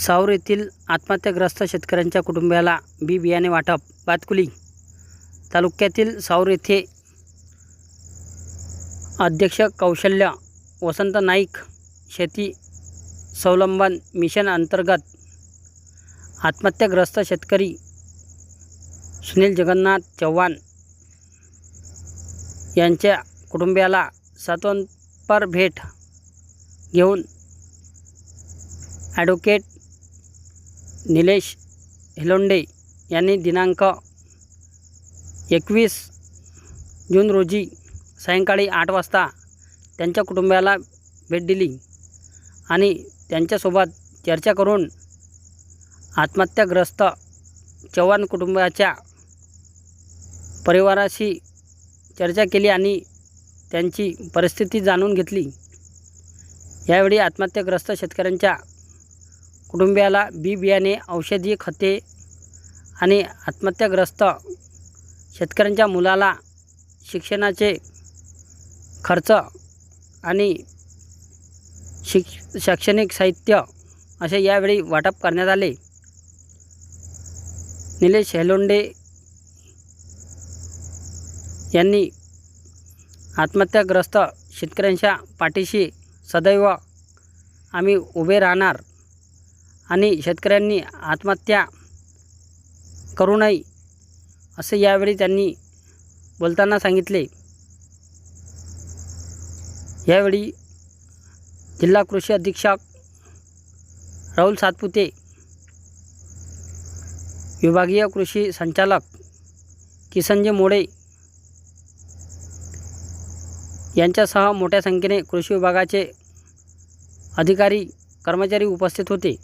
सावर येथील आत्महत्याग्रस्त शेतकऱ्यांच्या कुटुंबियाला बी बियाणे वाटप बातकुली तालुक्यातील सावर येथे अध्यक्ष कौशल्य वसंत नाईक शेती स्वावलंबन मिशन अंतर्गत आत्महत्याग्रस्त शेतकरी सुनील जगन्नाथ चव्हाण यांच्या कुटुंबियाला सातवनपर भेट घेऊन ॲडव्होकेट निलेश हेलोंडे यांनी दिनांक एकवीस जून रोजी सायंकाळी आठ वाजता त्यांच्या कुटुंबियाला भेट दिली आणि त्यांच्यासोबत चर्चा करून आत्महत्याग्रस्त चव्हाण कुटुंबाच्या परिवाराशी चर्चा केली आणि त्यांची परिस्थिती जाणून घेतली. यावेळी आत्महत्याग्रस्त शेतकऱ्यांच्या कुटुंबियाला बी बियाणे औषधी खते आणि आत्महत्याग्रस्त शेतकऱ्यांच्या मुलाला शिक्षणाचे खर्च आणि शिक शैक्षणिक साहित्य असे यावेळी वाटप करण्यात आले. निलेश हेलोंडे यांनी आत्महत्याग्रस्त शेतकऱ्यांच्या पाठीशी सदैव आम्ही उभे राहणार. आणि शेतकऱ्यांनी आत्महत्या करू नये असे यावेळी त्यांनी बोलताना सांगितले. यावेळी जिल्हा कृषी अधीक्षक राहुल सातपुते विभागीय कृषी संचालक किसनजी मोडे यांच्यासह मोठ्या संख्येने कृषी विभागाचे अधिकारी कर्मचारी उपस्थित होते.